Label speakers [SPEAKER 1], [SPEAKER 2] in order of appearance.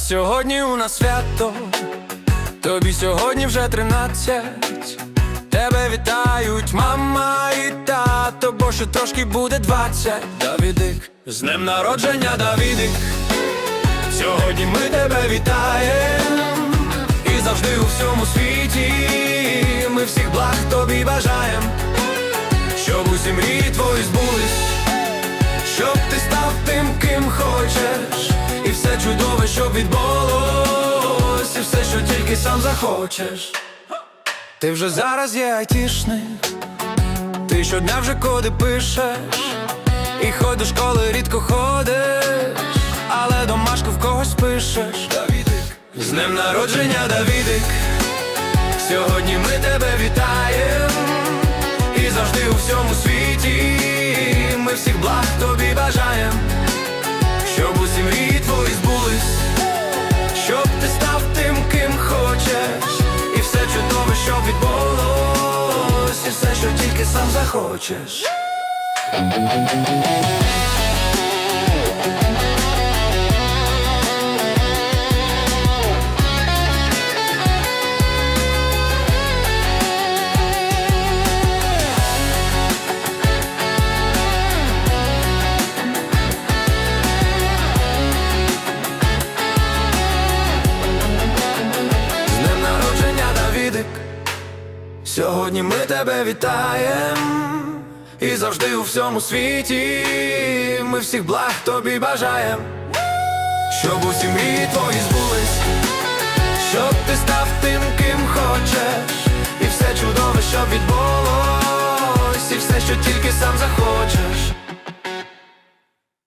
[SPEAKER 1] сьогодні у нас свято, тобі сьогодні вже тринадцять. Тебе вітають мама і тато, бо ще трошки буде двадцять. Давідик, з днем народження, Давідик. Сьогодні ми тебе вітаємо і завжди у всьому світі. Ми всіх благ тобі бажаємо, щоб усі мрії твої збулись, тільки сам захочеш. Ти вже зараз є айтішник, ти щодня вже коди пишеш, і ходиш до школи рідко ходиш, але домашку в когось пишеш. Давідик, з днем народження, Давідик. Сьогодні ми тебе вітаємо і завжди у всьому світі. Ми всіх благ тобі бажаємо, щоб все, що тільки сам захочеш. Сьогодні ми тебе вітаємо і завжди у всьому світі. Ми всіх благ тобі бажаємо, щоб усі мрії твої збулись, щоб ти став тим, ким хочеш, і все чудове, щоб відбулось, і все, що тільки сам захочеш.